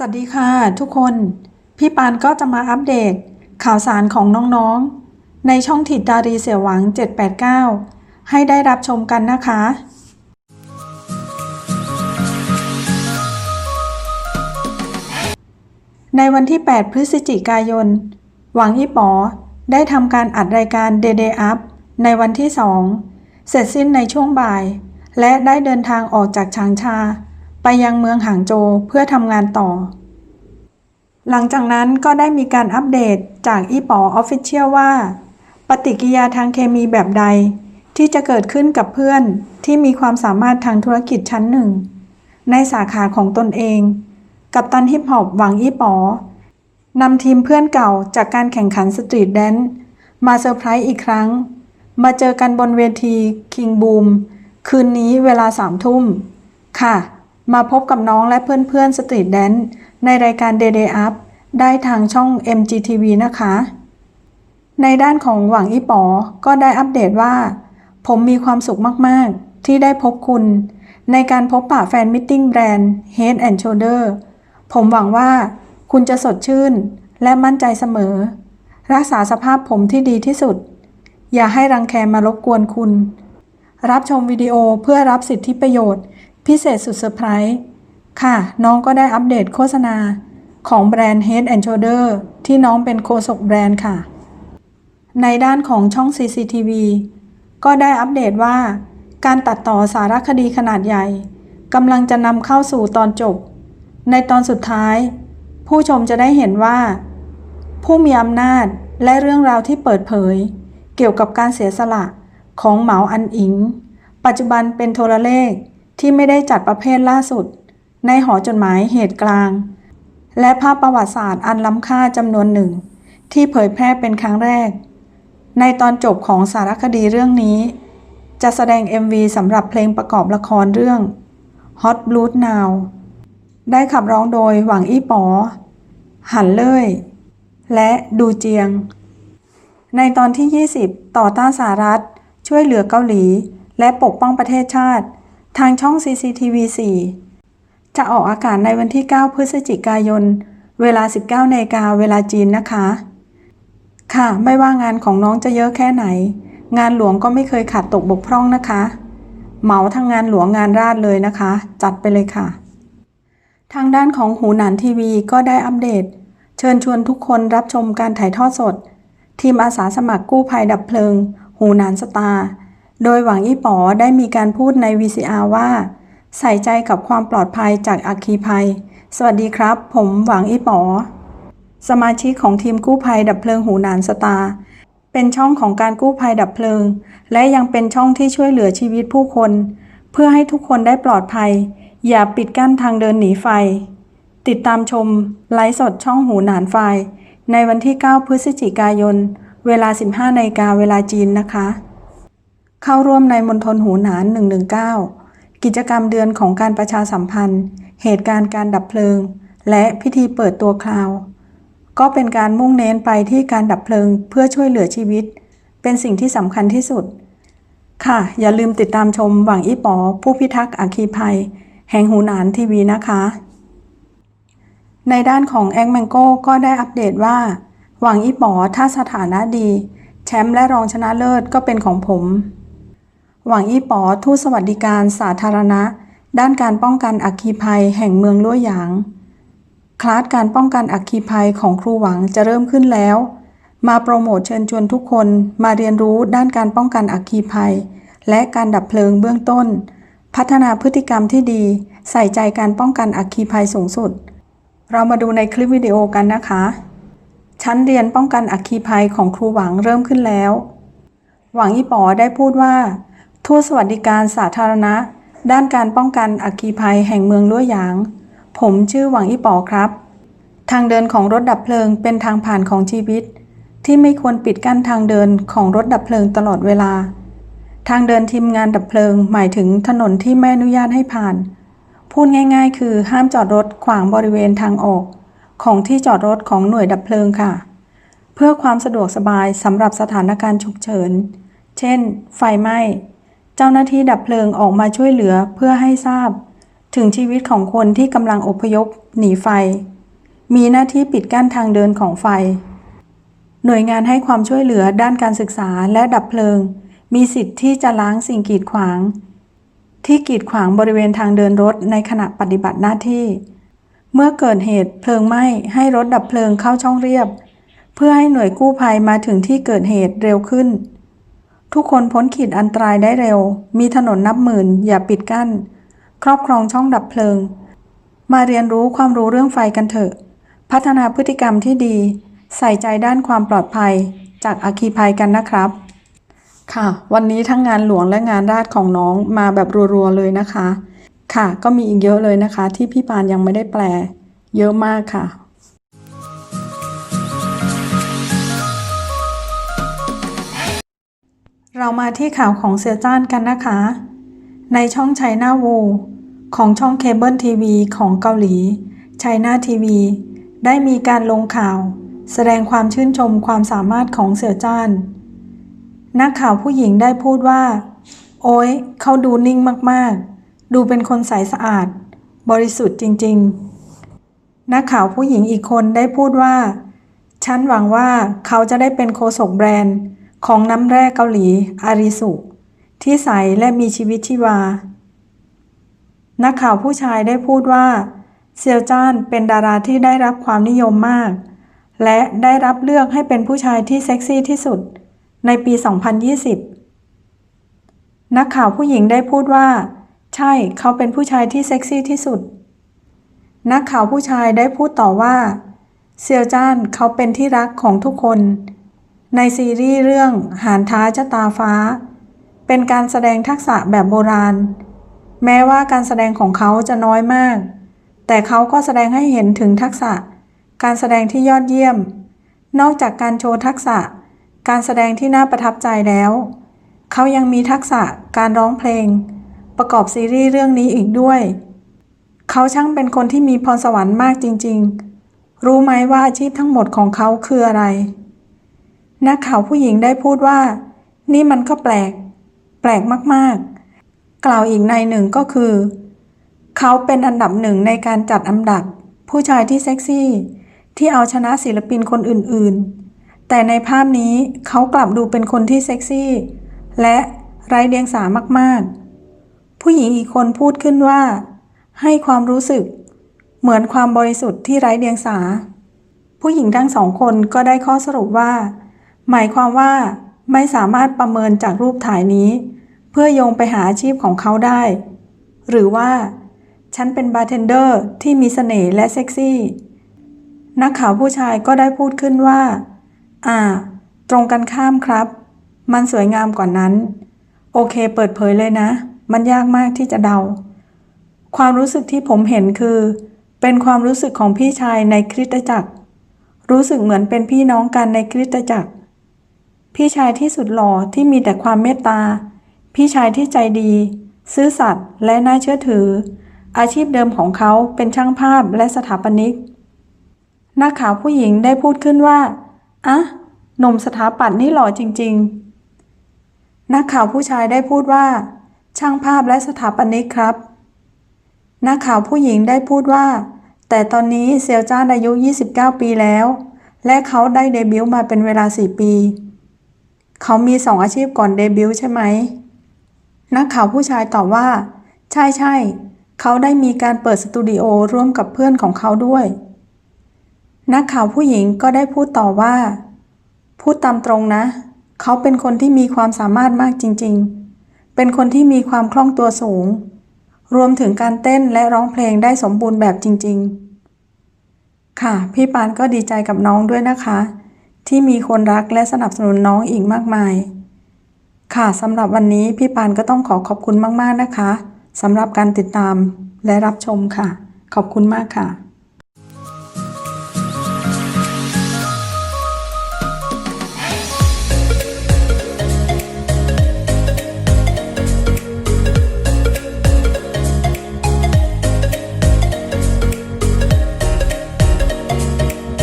สวัสดีค่ะทุกคน พี่ปานก็จะมาอัปเดตข่าวสารของน้องๆ ในช่องถิดดารีเสียหวัง 789 ให้ได้รับชมกันนะคะ ในวันที่ 8 พฤศจิกายน หวังยี่ป๋อได้ทำการอัดรายการ Day Day Up ในวันที่ 2 เสร็จสิ้นในช่วงบ่าย และได้เดินทางออกจากชางชา ไปยังเมืองหางโจวเพื่อทำงานต่อ หลังจากนั้นก็ได้มีการอัปเดตจากอีป๋อออฟฟิเชียลว่า ปฏิกิริยาทางเคมีแบบใดที่จะเกิดขึ้นกับเพื่อนที่มีความสามารถทางธุรกิจชั้นหนึ่ง ในสาขาของตนเอง กับตันฮิปฮอปหวังอีป๋อนำทีมเพื่อนเก่าจากการแข่งขันสตรีทแดนซ์มาเซอร์ไพรส์อีกครั้ง มาเจอกันบนเวทีคิงบูมคืนนี้เวลาสามทุ่ม ค่ะ มาพบกับน้องและเพื่อนๆสตรีทแดนซ์ในรายการ Day Day Up ได้ทางช่อง MGTV นะคะ ในด้านของหวังอีป๋อก็ได้อัปเดตว่า ผมมีความสุขมากๆ ที่ได้พบคุณ ในการพบปะแฟนมิทติ้งแบรนด์ Head and Shoulder ผมหวังว่าคุณจะสดชื่นและมั่นใจเสมอ รักษาสภาพผมที่ดีที่สุด อย่าให้รังแคมารบกวนคุณ รับชมวิดีโอเพื่อรับสิทธิประโยชน์ พิเศษสุดเซอร์ไพรส์ค่ะ น้องก็ได้อัปเดตโฆษณาของแบรนด์ Head and Shoulder ที่น้องเป็นโฆษกแบรนด์ค่ะ ในด้านของช่อง CCTV ก็ได้อัปเดตว่า การตัดต่อสารคดีขนาดใหญ่กำลังจะนำเข้าสู่ตอนจบ ในตอนสุดท้าย ผู้ชมจะได้เห็นว่า ผู้มีอำนาจและเรื่องราวที่เปิดเผย เกี่ยวกับการเสียสละของเหมาอันอิง ปัจจุบันเป็นโทรเลข ที่ไม่ได้จัดประเภทล่าสุด ในหอจดหมายเหตุกลาง และภาพประวัติศาสตร์อันล้ำค่าจำนวนหนึ่ง ที่เผยแพร่เป็นครั้งแรก ในตอนจบของสารคดีเรื่องนี้ จะแสดง MV สำหรับเพลงประกอบละครเรื่อง Hot Blood Now ได้ขับร้องโดยหวังอี้ป๋อ หันเล่ย และดูเจียง ในตอนที่ 20 ต่อต้านสหรัฐ ช่วยเหลือเกาหลี และปกป้องประเทศชาติ ทางช่อง CCTV 4 จะออกอากาศในวันที่ 9 พฤศจิกายน เวลา 19นาฬิกาเวลาจีนนะคะ ค่ะ ไม่ว่างานของน้องจะเยอะแค่ไหน งานหลวงก็ไม่เคยขาดตกบกพร่องนะคะ เหมาทั้งงานหลวงงานราชเลยนะคะ จัดไปเลยค่ะ ทางด้านของหูหนานทีวีก็ได้อัปเดต เชิญชวนทุกคนรับชมการถ่ายทอดสด ทีมอาสาสมัครกู้ภัยดับเพลิง หูหนานสตาร์ โดยหวังอี้ป๋อได้มีการพูดใน VCR ว่า ใส่ใจกับความปลอดภัยจากอัคคีภัย สวัสดีครับ ผมหวังอี้ป๋อ สมาชิกของทีมกู้ภัยดับเพลิงหูหนานสตาร์เป็นช่องของการกู้ภัยดับเพลิง และยังเป็นช่องที่ช่วยเหลือชีวิตผู้คน เพื่อให้ทุกคนได้ปลอดภัย อย่าปิดกั้นทางเดินหนีไฟ ติดตามชม ไลฟ์สดช่องหูหนานไฟ ในวันที่ 9 พฤศจิกายน เวลา 15นาฬิกาเวลาจีนนะคะ เข้าร่วมในมณฑลหูหนาน 119 กิจกรรมเดือนของการประชาสัมพันธ์ เหตุการณ์การดับเพลิง และพิธีเปิดตัวคลาว ก็เป็นการมุ่งเน้นไปที่การดับเพลิงเพื่อช่วยเหลือชีวิต เป็นสิ่งที่สำคัญที่สุด ค่ะ อย่าลืมติดตามชมหวังอีป๋อผู้พิทักษ์อัคคีภัย แห่งหูหนานทีวีนะคะ ในด้านของแองแมงโก้ก็ได้อัปเดตว่า หวังอีป๋อถ้าสถานะดี แชมป์และรองชนะเลิศก็เป็นของผม หวังอี้ป๋อทูตสวัสดิการสาธารณะ ด้านการป้องกันอัคคีภัยแห่งเมืองลั่วหยาง คลาสการป้องกันอัคคีภัยของครูหวังจะเริ่มขึ้นแล้ว มาโปรโมทเชิญชวนทุกคนมาเรียนรู้ด้านการป้องกันอัคคีภัย และการดับเพลิงเบื้องต้น พัฒนาพฤติกรรมที่ดี ใส่ใจการป้องกันอัคคีภัยสูงสุด เรามาดูในคลิปวิดีโอกันนะคะ ชั้นเรียนป้องกันอัคคีภัยของครูหวังเริ่มขึ้นแล้ว หวังอี้ป๋อได้พูดว่า ทูตสวัสดิการสาธารณะ ด้านการป้องกันอัคคีภัยแห่งเมืองลั่วหยาง ผมชื่อหวังอีป๋อครับ ทางเดินของรถดับเพลิงเป็นทางผ่านของชีวิต ที่ไม่ควรปิดกั้นทางเดินของรถดับเพลิงตลอดเวลา ทางเดินทีมงานดับเพลิงหมายถึงถนนที่ไม่อนุญาตให้ผ่าน พูดง่าย ๆ คือห้ามจอดรถขวางบริเวณทางออก ของที่จอดรถของหน่วยดับเพลิงค่ะ เพื่อความสะดวกสบายสำหรับสถานการณ์ฉุกเฉิน เช่น ไฟไหม้ เจ้าหน้าที่ดับเพลิงออกมาช่วยเหลือเพื่อให้ทราบ ถึงชีวิตของคนที่กำลังอพยพ หนีไฟ มีหน้าที่ปิดกั้นทางเดินของไฟ หน่วยงานให้ความช่วยเหลือด้านการศึกษาและดับเพลิง มีสิทธิ์ที่จะล้างสิ่งกีดขวาง ที่กีดขวางบริเวณทางเดินรถในขณะปฏิบัติหน้าที่ เมื่อเกิดเหตุเพลิงไหม้ให้รถดับเพลิงเข้าช่องเรียบ เพื่อให้หน่วยกู้ภัยมาถึงที่เกิดเหตุเร็วขึ้น ทุกคนพ้นขีดอันตรายได้เร็ว มีถนนนับหมื่น อย่าปิดกั้น ครอบครองช่องดับเพลิง มาเรียนรู้ความรู้เรื่องไฟกันเถอะ พัฒนาพฤติกรรมที่ดี ใส่ใจด้านความปลอดภัย จากอาคีภัยกันนะครับ ค่ะ วันนี้ทั้งงานหลวงและงานราชของน้องมาแบบรัวๆเลยนะคะ ค่ะ ก็มีอีกเยอะเลยนะคะ ที่พี่ปานยังไม่ได้แปล เยอะมากค่ะ เรามาที่ข่าวของเซียจ้านกันนะคะ ในช่องไชน่าวูของช่องเคเบิลทีวีของเกาหลีไชน่าทีวีได้มีการลงข่าว แสดงความชื่นชมความสามารถของเสี่ยจ้าน นักข่าวผู้หญิงได้พูดว่า โอ้ยเขาดูนิ่งมากๆ ดูเป็นคนใสสะอาด บริสุทธิ์จริง ๆ นักข่าวผู้หญิงอีกคนได้พูดว่า ฉันหวังว่าเขาจะได้เป็นโคศกแบรนด์ ของน้ำแร่เกาหลีอาริสุ ที่ใสและมีชีวิตชีวา นักข่าวผู้ชายได้พูดว่า เซียวจ้านเป็นดาราที่ได้รับความนิยมมาก และได้รับเลือกให้เป็นผู้ชายที่เซ็กซี่ที่สุด ในปี 2020 นักข่าวผู้หญิงได้พูดว่า ใช่เขาเป็นผู้ชายที่เซ็กซี่ที่สุด นักข่าวผู้ชายได้พูดต่อว่า เซียวจ้านเขาเป็นที่รักของทุกคน ในซีรีส์เรื่องหานท้าชะตาฟ้า เป็นการแสดงทักษะแบบโบราณ แม้ว่าการแสดงของเขาจะน้อยมาก แต่เขาก็แสดงให้เห็นถึงทักษะ การแสดงที่ยอดเยี่ยม นอกจากการโชว์ทักษะ การแสดงที่น่าประทับใจแล้ว เขายังมีทักษะการร้องเพลง ประกอบซีรีส์เรื่องนี้อีกด้วย เขาช่างเป็นคนที่มีพรสวรรค์มากจริง ๆ รู้ไหมว่าอาชีพทั้งหมดของเขาคืออะไร นักข่าวผู้หญิงได้พูดว่า นี่มันก็แปลก แปลกมากๆ กล่าวอีกในหนึ่งก็คือ เขาเป็นอันดับหนึ่งในการจัดอันดับ ผู้ชายที่เซ็กซี่ ที่เอาชนะศิลปินคนอื่นๆ แต่ในภาพนี้เขากลับดูเป็นคนที่เซ็กซี่ และไร้เดียงสามากๆ ผู้หญิงอีกคนพูดขึ้นว่า ให้ความรู้สึก เหมือนความบริสุทธิ์ที่ไร้เดียงสา ผู้หญิงทั้งสองคนก็ได้ข้อสรุปว่า หมายความว่าไม่สามารถประเมินจากรูปถ่ายนี้ เพื่อโยงไปหาอาชีพของเขาได้ หรือว่า ฉันเป็นบาร์เทนเดอร์ที่มีเสน่ห์และเซ็กซี่ นักข่าวผู้ชายก็ได้พูดขึ้นว่า อ่า ตรงกันข้ามครับ มันสวยงามกว่านั้น โอเคเปิดเผยเลยนะ มันยากมากที่จะเดา ความรู้สึกที่ผมเห็นคือ เป็นความรู้สึกของพี่ชายในคริสตจักร รู้สึกเหมือนเป็นพี่น้องกันในคริสตจักร พี่ชายที่สุดหล่อที่มีแต่ความเมตตา พี่ชายที่ใจดี ซื่อสัตย์และน่าเชื่อถือ อาชีพเดิมของเขาเป็นช่างภาพและสถาปนิก นักข่าวผู้หญิงได้พูดขึ้นว่าอะหนุ่มสถาปัตย์นี่หล่อจริง ๆ นักข่าวผู้ชายได้พูดว่า ช่างภาพและสถาปนิกครับ นักข่าวผู้หญิงได้พูดว่า แต่ตอนนี้เซียวจ้านอายุ 29 ปีแล้ว และเขาได้เดบิวต์มาเป็นเวลา 4 ปี เขามีสองอาชีพก่อนเดบิวต์ใช่ไหม นักข่าวผู้ชายตอบว่า ใช่ใช่ เขาได้มีการเปิดสตูดิโอร่วมกับเพื่อนของเขาด้วย นักข่าวผู้หญิงก็ได้พูดต่อว่า พูดตามตรงนะ เขาเป็นคนที่มีความสามารถมากจริง ๆ เป็นคนที่มีความคล่องตัวสูง รวมถึงการเต้นและร้องเพลงได้สมบูรณ์แบบจริง ๆ ค่ะ พี่ปานก็ดีใจกับน้องด้วยนะคะ ที่มีคนรักและสนับสนุนน้องอีกมากมาย ค่ะสำหรับวันนี้พี่ปานก็ต้องขอขอบคุณมาก ๆ นะคะสำหรับการติดตามและรับชมค่ะ ขอบคุณมากค่ะ